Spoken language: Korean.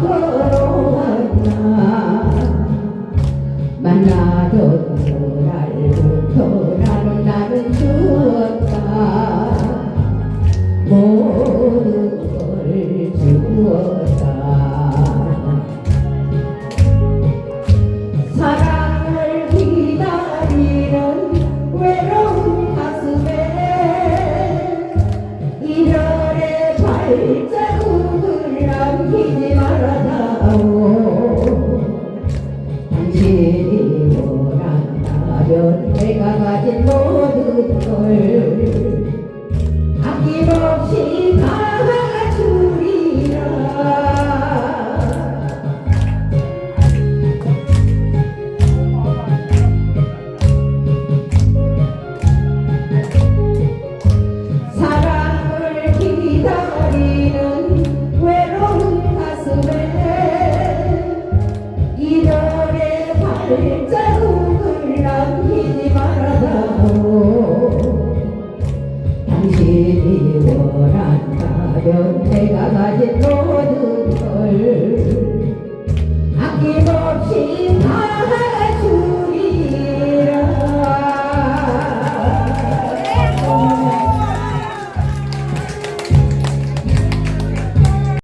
过来。 발자국을 남기지 말아다오 당신이 원한다면 내가 가진 모든 걸